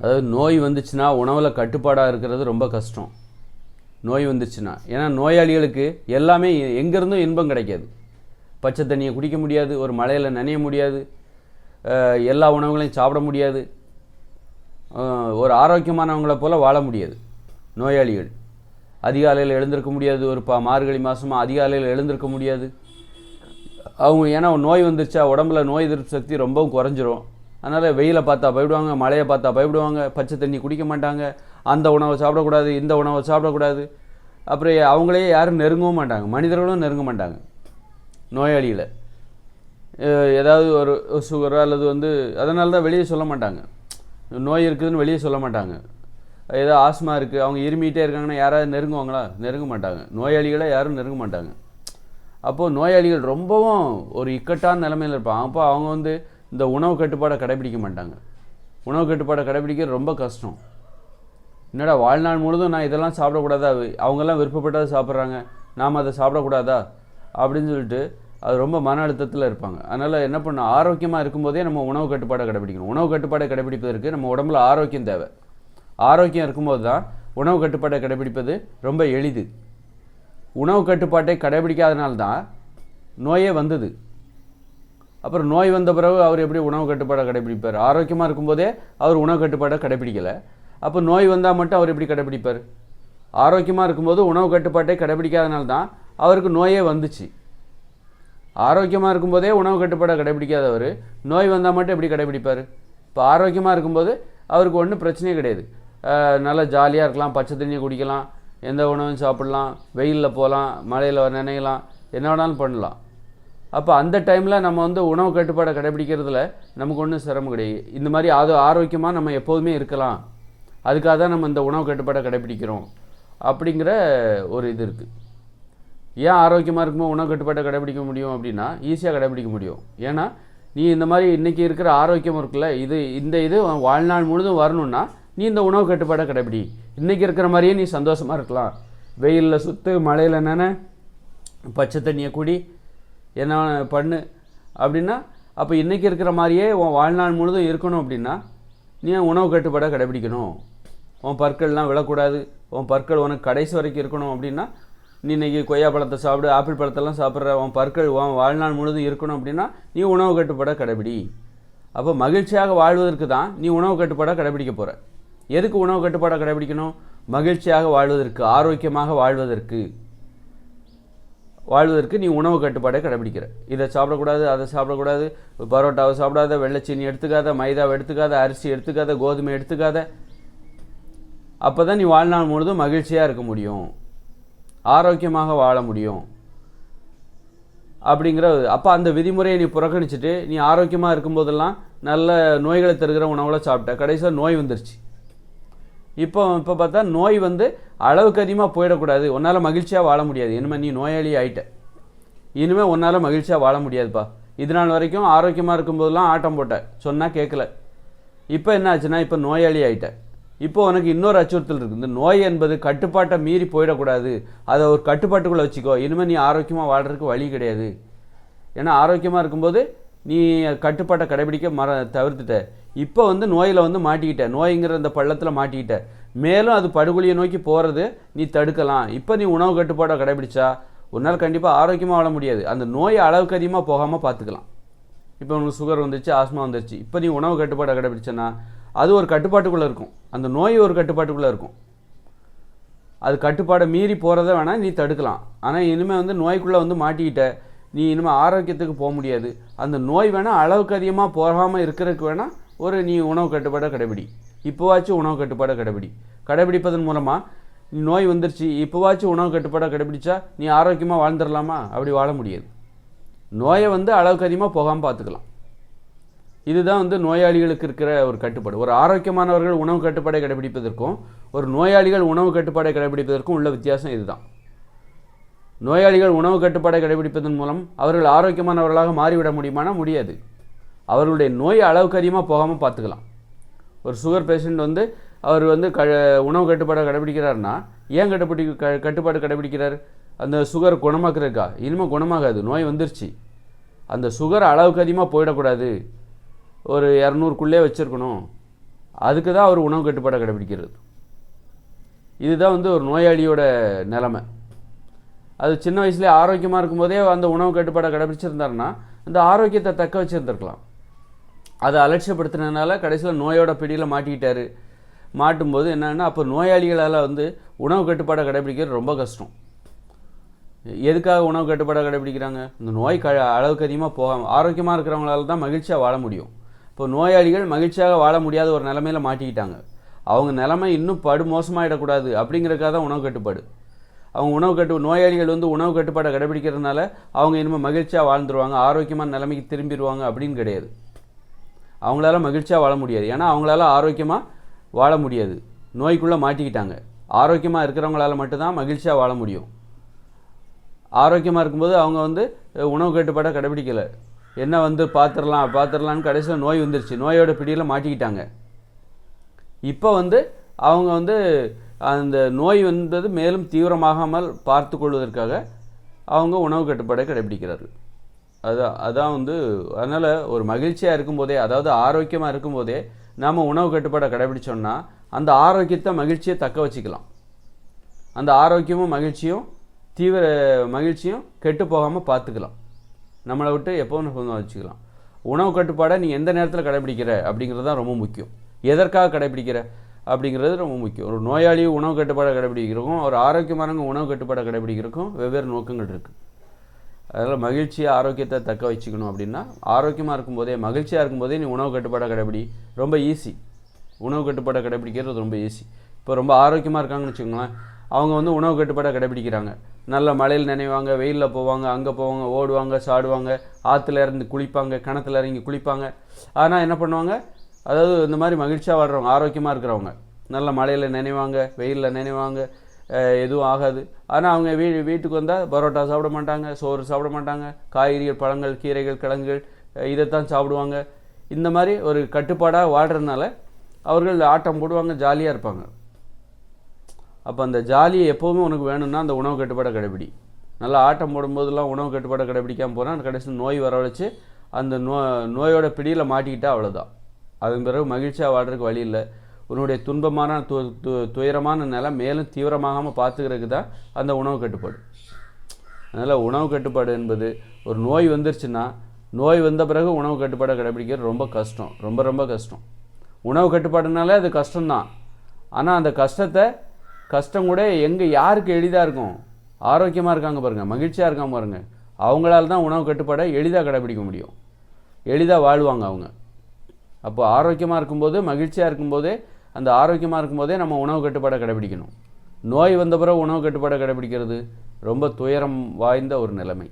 அதாவது நோய் வந்துச்சுன்னா உணவில் கட்டுப்பாடாக இருக்கிறது ரொம்ப கஷ்டம். நோய் வந்துச்சுன்னா. ஏன்னா நோயாளிகளுக்கு எல்லாமே எங்கேருந்தும் இன்பம் கிடைக்காது. பச்சை தண்ணியை குடிக்க முடியாது ஒரு மழையில் நனைய முடியாது எல்லா உணவுகளையும் சாப்பிட முடியாது ஒரு ஆரோக்கியமானவங்களை போல் வாழ முடியாது நோயாளிகள். அதிகாலையில் எழுந்திருக்க முடியாது ஒரு பா மார்கழி மாதமாக அதிகாலையில் எழுந்திருக்க முடியாது. அவங்க ஏன்னா நோய் வந்துருச்சா உடம்புல நோய் எதிர்ப்பு சக்தி ரொம்பவும் குறைஞ்சிரும். அதனால் வெயிலை பார்த்தா பயப்படுவாங்க மழையை பார்த்தா பயப்படுவாங்க பச்சை தண்ணி குடிக்க மாட்டாங்க அந்த உணவை சாப்பிடக்கூடாது இந்த உணவை சாப்பிடக்கூடாது. அப்புறம் அவங்களே யாரும் நெருங்கவும் மாட்டாங்க மனிதர்களும் நெருங்க மாட்டாங்க. நோயாளிகளை. ஏதாவது ஒரு சுகரோ அல்லது வந்து அதனால தான் வெளியே சொல்ல மாட்டாங்க. நோய் இருக்குதுன்னு வெளியே சொல்ல மாட்டாங்க. ஏதோ ஆஸ்மா இருக்குது அவங்க இருமிகிட்டே இருக்காங்கன்னா யாராவது நெருங்குவாங்களா? நெருங்க மாட்டாங்க. நோயாளிகளை யாரும் நெருங்க மாட்டாங்க. அப்போது நோயாளிகள் ரொம்பவும் ஒரு இக்கட்டான நிலமையில் இருப்பாங்க. அப்போ அவங்க வந்து இந்த உணவு கட்டுப்பாடை கடைபிடிக்க மாட்டாங்க. உணவு கட்டுப்பாடை கடைபிடிக்கிறது ரொம்ப கஷ்டம். என்னடா வாழ்நாள் முழுதும் நான் இதெல்லாம் சாப்பிடக்கூடாதா? அவங்கெல்லாம் விருப்பப்பட்டதை சாப்பிட்றாங்க. நாம் அதை சாப்பிடக்கூடாதா? அப்படின்னு சொல்லிட்டு அது ரொம்ப மன அழுத்தத்தில் இருப்பாங்க. அதனால் என்ன பண்ணும் ஆரோக்கியமாக இருக்கும்போதே நம்ம உணவு கட்டுப்பாடை கடைபிடிக்கணும். உணவு கட்டுப்பாடை கடைபிடிப்பதற்கு நம்ம உடம்புல ஆரோக்கியம் தேவை. ஆரோக்கியம் இருக்கும்போது தான் உணவு கட்டுப்பாட்டை கடைபிடிப்பது ரொம்ப எளிது. உணவு கட்டுப்பாட்டை கடைபிடிக்காதனால்தான் நோயே வந்தது. அப்புறம் நோய் வந்த பிறகு அவர் எப்படி உணவு கட்டுப்பாடை கடைபிடிப்பார்? ஆரோக்கியமாக இருக்கும்போதே அவர் உணவு கட்டுப்பாடை கடைபிடிக்கலை. அப்போ நோய் வந்தால் மட்டும் அவர் எப்படி கடைபிடிப்பார்? ஆரோக்கியமாக இருக்கும்போது உணவு கட்டுப்பாட்டை கடைபிடிக்காதனால தான் அவருக்கு நோயே வந்துச்சு. ஆரோக்கியமாக இருக்கும்போதே உணவு கட்டுப்பாடை கடைபிடிக்காதவர் நோய் வந்தால் மட்டும் எப்படி கடைபிடிப்பார்? இப்போ ஆரோக்கியமாக இருக்கும்போது அவருக்கு ஒன்றும் பிரச்சனையே கிடையாது. நல்லா ஜாலியாக இருக்கலாம் பச்சை தண்ணியை குடிக்கலாம் எந்த உணவும் சாப்பிடலாம் வெயிலில் போகலாம் மழையில் நினைக்கலாம் என்ன வேணாலும் பண்ணலாம். அப்போ அந்த டைமில் நம்ம வந்து உணவு கட்டுப்பாடை கடைபிடிக்கிறதுல நமக்கு ஒன்றும் சிரமம் கிடையாது. இந்த மாதிரி அது ஆரோக்கியமாக நம்ம எப்போதுமே இருக்கலாம். அதுக்காக தான் நம்ம இந்த உணவு கட்டுப்பாடை கடைபிடிக்கிறோம். அப்படிங்கிற ஒரு இது இருக்குது ஏன் ஆரோக்கியமாக இருக்கும்போது உணவு கட்டுப்பாட்டை கடைபிடிக்க முடியும் அப்படின்னா ஈஸியாக கடைபிடிக்க முடியும். ஏன்னா நீ இந்த மாதிரி இன்றைக்கி இருக்கிற ஆரோக்கியம் இருக்குல்ல இது இந்த இது வாழ்நாள் முழுதும் வரணும்னா நீ இந்த உணவு கட்டுப்பாடை கடைபிடி. இன்றைக்கி இருக்கிற மாதிரியே நீ சந்தோஷமாக இருக்கலாம். வெயிலில் சுற்று மழையில் நினை பச்சை தண்ணியை கூடி என்ன பண்ணு? அப்படின்னா அப்போ இன்றைக்கி இருக்கிற மாதிரியே உன் வாழ்நாள் முழுதும் இருக்கணும் அப்படின்னா நீ உணவு கட்டுப்பாடை கடைபிடிக்கணும்? உன் பற்கள்லாம் விழக்கூடாது. உன் பற்கள் உனக்கு கடைசி வரைக்கும் இருக்கணும் அப்படின்னா நீ இன்றைக்கி கொய்யா பழத்தை சாப்பிடு ஆப்பிள் பழத்தெல்லாம் சாப்பிட்ற உன் பற்கள் உன் வாழ்நாள் முழுதும் இருக்கணும் அப்படின்னா நீ உணவு கட்டுப்பாடாக கடைபிடி. அப்போ மகிழ்ச்சியாக வாழ்வதற்கு தான் நீ உணவு கட்டுப்பாடை கடைபிடிக்க போகிற எதுக்கு உணவு கட்டுப்பாடாக கடைபிடிக்கணும்? மகிழ்ச்சியாக வாழ்வதற்கு ஆரோக்கியமாக வாழ்வதற்கு. வாழ்வதற்கு நீ உணவு கட்டுப்பாடை கடைபிடிக்கிற. இதை சாப்பிடக்கூடாது அதை சாப்பிடக்கூடாது பரோட்டாவை சாப்பிடாத வெள்ளைச்சீனி எடுத்துக்காத மைதாவை எடுத்துக்காத அரிசி எடுத்துக்காத கோதுமை எடுத்துக்காத. அப்போ தான் நீ வாழ்நாள் முழுதும் மகிழ்ச்சியாக இருக்க முடியும். ஆரோக்கியமாக வாழ முடியும். அப்படிங்கிற அப்போ அந்த விதிமுறையை நீ புறக்கணிச்சிட்டு நீ ஆரோக்கியமாக இருக்கும்போதெல்லாம் நல்ல நோய்களை தருகிற உணவுகளை சாப்பிட்ட. கடைசியாக நோய் வந்துருச்சு. இப்போ இப்போ பார்த்தா நோய் வந்து அளவுக்கு அதிகமாக போயிடக்கூடாது. உன்னால் மகிழ்ச்சியாக வாழ முடியாது. இனிமேல் நீ நோயாளி ஆயிட்ட. இனிமேல் உன்னால் மகிழ்ச்சியாக வாழ முடியாதுப்பா. இது நாள் வரைக்கும் ஆரோக்கியமாக இருக்கும்போதெல்லாம் ஆட்டம் போட்டேன் சொன்னால் கேட்கல இப்போ என்ன ஆச்சுன்னா இப்போ நோயாளி ஆயிட்டேன் இப்போ உனக்கு இன்னொரு அச்சுறுத்தல் இருக்குது இந்த நோய் என்பது கட்டுப்பாட்டை மீறி போயிடக்கூடாது. அதை ஒரு கட்டுப்பாட்டுக்குள்ளே வச்சுக்கோ. இனிமேல் நீ ஆரோக்கியமாக வாழ்கிறதுக்கு வழி கிடையாது. ஏன்னா ஆரோக்கியமாக இருக்கும்போது நீ கட்டுப்பாட்டை கடைபிடிக்க மற தவிர்த்துட்ட. இப்போ வந்து நோயில் வந்து மாட்டிக்கிட்ட. நோய்ங்கிற அந்த பள்ளத்தில் மாட்டிக்கிட்ட. மேலும் அது படுகொலியை நோக்கி போகிறது நீ தடுக்கலாம். இப்போ நீ உணவு கட்டுப்பாடை கடைபிடிச்சா உன்னால் கண்டிப்பாக ஆரோக்கியமாக வாழ முடியாது. அந்த நோய் அளவுக்கு அதிகமாக போகாமல் பார்த்துக்கலாம் இப்போ உனக்கு சுகர் வந்துருச்சு ஆஸ்மா வந்துருச்சு. இப்போ நீ உணவு கட்டுப்பாடை கடைபிடிச்சேன்னா அது ஒரு கட்டுப்பாட்டுக்குள்ளே இருக்கும். அந்த நோய் ஒரு கட்டுப்பாட்டுக்குள்ளே இருக்கும். அது கட்டுப்பாடை மீறி போகிறத வேணால் நீ தடுக்கலாம். ஆனால் இனிமேல் வந்து நோய்க்குள்ளே வந்து மாட்டிக்கிட்ட. நீ இனிமேல் ஆரோக்கியத்துக்கு போக முடியாது. அந்த நோய் வேணால் அளவுக்கு அதிகமாக போகாமல் இருக்கிறதுக்கு வேணால் ஒரு நீ உணவு கட்டுப்பாடை கடைபிடி. இப்போவாச்சும் உணவு கட்டுப்பாடை கடைபிடி. கடைபிடிப்பதன் மூலமாக நீ நோய் வந்துருச்சு இப்போவாச்சும் உணவு கட்டுப்பாடை கடைபிடிச்சா நீ ஆரோக்கியமாக வாழ்ந்துடலாமா? அப்படி வாழ முடியாது. நோயை வந்து அளவுக்கு அதிகமாக போகாமல் பார்த்துக்கலாம். இதுதான் வந்து நோயாளிகளுக்கு இருக்கிற ஒரு கட்டுப்பாடு. ஒரு ஆரோக்கியமானவர்கள் உணவு கட்டுப்பாடை கடைபிடிப்பதற்கும் ஒரு நோயாளிகள் உணவு கட்டுப்பாடை கடைபிடிப்பதற்கும் உள்ள வித்தியாசம் இதுதான். நோயாளிகள் உணவு கட்டுப்பாடை கடைபிடிப்பதன் மூலம் அவர்கள் ஆரோக்கியமானவர்களாக மாறிவிட முடியுமானா முடியாது. அவர்களுடைய நோய் அளவுக்கு அதிகமாக போகாமல் பார்த்துக்கலாம். ஒரு சுகர் பேஷண்ட் வந்து அவர் வந்து க உணவு கட்டுப்பாடை கடைபிடிக்கிறாருன்னா ஏன் கட்டுப்படி க கட்டுப்பாடு கடைபிடிக்கிறார்? அந்த சுகர் குணமாக்குறதுக்கா? இனிமேல் குணமாகாது. நோய் வந்துருச்சு. அந்த சுகர் அளவுக்கு அதிகமாக போயிடக்கூடாது. ஒரு இரநூறுக்குள்ளே வச்சுருக்கணும். அதுக்கு தான் அவர் உணவு கட்டுப்பாடை கடைபிடிக்கிறது. இதுதான் வந்து ஒரு நோயாளியோட நிலமை. அது சின்ன வயசுலேயே ஆரோக்கியமாக இருக்கும்போதே அந்த உணவு கட்டுப்பாடை கடைபிடிச்சிருந்தாருன்னா அந்த ஆரோக்கியத்தை தக்க வச்சுருந்துருக்கலாம். அதை அலட்சியப்படுத்தினதுனால கடைசியில் நோயோட பிடியில் மாட்டிக்கிட்டாரு. மாட்டும்போது என்னென்னா அப்போ நோயாளிகளால் வந்து உணவு கட்டுப்பாடை கடைபிடிக்கிறது ரொம்ப கஷ்டம். எதுக்காக உணவு கட்டுப்பாடை கடைபிடிக்கிறாங்க? இந்த நோய் க அளவுக்கு அதிகமாக போகாமல் ஆரோக்கியமாக இருக்கிறவங்களால தான் மகிழ்ச்சியாக வாழ முடியும். இப்போ நோயாளிகள் மகிழ்ச்சியாக வாழ முடியாத ஒரு நிலமையில மாட்டிக்கிட்டாங்க. அவங்க நிலமை இன்னும் படு மோசமாகிடக்கூடாது அப்படிங்கிறதுக்காக தான் உணவு கட்டுப்பாடு. அவங்க உணவு கட்டு நோயாளிகள் வந்து உணவு கட்டுப்பாடை கடைபிடிக்கிறதுனால அவங்க இனிமேல் மகிழ்ச்சியாக வாழ்ந்துருவாங்க ஆரோக்கியமான நிலைமைக்கு திரும்பிடுவாங்க அப்படின்னு கிடையாது. அவங்களால மகிழ்ச்சியாக வாழ முடியாது. ஏன்னா அவங்களால ஆரோக்கியமாக வாழ முடியாது. நோய்க்குள்ளே மாட்டிக்கிட்டாங்க. ஆரோக்கியமாக இருக்கிறவங்களால மட்டும்தான் மகிழ்ச்சியாக வாழ முடியும். ஆரோக்கியமாக இருக்கும்போது அவங்க வந்து உணவு கட்டுப்பாடை கடைபிடிக்கலை. என்ன வந்து பார்த்துடலாம் பார்த்துடலான்னு கடைசியில் நோய் வந்துருச்சு. நோயோட பிடியில் மாட்டிக்கிட்டாங்க. இப்போ வந்து அவங்க வந்து அந்த நோய் வந்தது மேலும் தீவிரமாகாமல் பார்த்து கொள்வதற்காக அவங்க உணவு கட்டுப்பாடை கடைபிடிக்கிறார்கள். அதான் அதான் வந்து அதனால் ஒரு மகிழ்ச்சியாக இருக்கும்போதே அதாவது ஆரோக்கியமாக இருக்கும்போதே நாம் உணவு கட்டுப்பாடை கடைபிடிச்சோம்னா அந்த ஆரோக்கியத்தை மகிழ்ச்சியை தக்க வச்சுக்கலாம். அந்த ஆரோக்கியமும் மகிழ்ச்சியும் தீவிர மகிழ்ச்சியும் கெட்டு போகாமல் பார்த்துக்கலாம். நம்மளை விட்டு எப்போவும் சொந்தம் வச்சுக்கலாம். உணவு கட்டுப்பாடை நீ எந்த நேரத்தில் கடைபிடிக்கிற அப்படிங்கிறது தான் ரொம்ப முக்கியம். எதற்காக கடைபிடிக்கிற? அப்படிங்கிறது ரொம்ப முக்கியம். ஒரு நோயாளி உணவு கட்டுப்பாடை கடைபிடிக்கிறக்கும் ஒரு ஆரோக்கியமானவங்க உணவு கட்டுப்பாடை கடைபிடிக்கிறக்கும் வெவ்வேறு நோக்கங்கள் இருக்குது அதனால் மகிழ்ச்சியை ஆரோக்கியத்தை தக்க வச்சுக்கணும் அப்படின்னா ஆரோக்கியமாக இருக்கும்போதே மகிழ்ச்சியாக இருக்கும்போதே நீ உணவு கட்டுப்பாடை கடைபிடி. ரொம்ப ஈஸி உணவு கட்டுப்பாடை கடைபிடிக்கிறது ரொம்ப ஈஸி இப்போ ரொம்ப ஆரோக்கியமாக இருக்காங்கன்னு வச்சுக்கோங்களேன் அவங்க வந்து உணவு கட்டுப்பாடை கடைபிடிக்கிறாங்க. நல்ல மழையில் நினைவாங்க வெயிலில் போவாங்க அங்கே போவாங்க ஓடுவாங்க சாடுவாங்க ஆற்றுல இறந்து குளிப்பாங்க கிணத்துல இறங்கி குளிப்பாங்க. ஆனால் என்ன பண்ணுவாங்க? அதாவது இந்த மாதிரி மகிழ்ச்சியாக வாழ்கிறவங்க ஆரோக்கியமாக இருக்கிறவங்க. நல்ல மழையில் நினைவாங்க வெயிலில் நினைவாங்க எதுவும் ஆகாது. ஆனால் அவங்க வீ வீட்டுக்கு வந்தால் பரோட்டா சாப்பிட மாட்டாங்க சோறு சாப்பிட மாட்டாங்க. காய்கறிகள் பழங்கள் கீரைகள் கிழங்குகள் இதைத்தான் சாப்பிடுவாங்க. இந்த மாதிரி ஒரு கட்டுப்பாடாக வாழ்கிறதுனால அவர்கள் ஆட்டம் போடுவாங்க ஜாலியாக இருப்பாங்க. அப்போ அந்த ஜாலியை எப்போவுமே உனக்கு வேணும்னா அந்த உணவு கட்டுப்பாடை கடைபிடி. நல்லா ஆட்டம் போடும்போதெல்லாம் உணவு கட்டுப்பாடை கடைபிடிக்காமல் போனால் கடைசியில் நோய் வரவழைச்சு அந்த நோ நோயோட பிடியில் மாட்டிக்கிட்டால் அவ்வளோதான் அதன் பிறகு மகிழ்ச்சியாக வாழ்றதுக்கு வழி இல்லை. உன்னுடைய துன்பமான து து- துயரமான நிலை மேலும் தீவிரமாகாமல் பார்த்துக்கிறதுக்கு தான் அந்த உணவு கட்டுப்பாடு. அதனால் உணவு கட்டுப்பாடு என்பது ஒரு நோய் வந்துருச்சுன்னா நோய் வந்த பிறகு உணவு கட்டுப்பாடை கடைபிடிக்கிறது ரொம்ப கஷ்டம். ரொம்ப ரொம்ப கஷ்டம். உணவு கட்டுப்பாடுனாலே அது கஷ்டம்தான். ஆனால் அந்த கஷ்டத்தை கஷ்டம் கூட எங்கே யாருக்கு எளிதாக இருக்கும்? ஆரோக்கியமாக இருக்காங்க பாருங்கள் மகிழ்ச்சியாக இருக்காங்க பாருங்கள் அவங்களால தான் உணவு கட்டுப்பாடை எளிதாக கடைபிடிக்க முடியும். எளிதாக வாழ்வாங்க அவங்க. அப்போ ஆரோக்கியமாக இருக்கும்போது மகிழ்ச்சியாக இருக்கும்போதே அந்த ஆரோக்கியமாக இருக்கும்போதே நம்ம உணவு கட்டுப்பாடை கடைபிடிக்கணும். நோய் வந்த பிறகு உணவு கட்டுப்பாடை கடைபிடிக்கிறது ரொம்ப துயரம் வாய்ந்த ஒரு நிலைமை.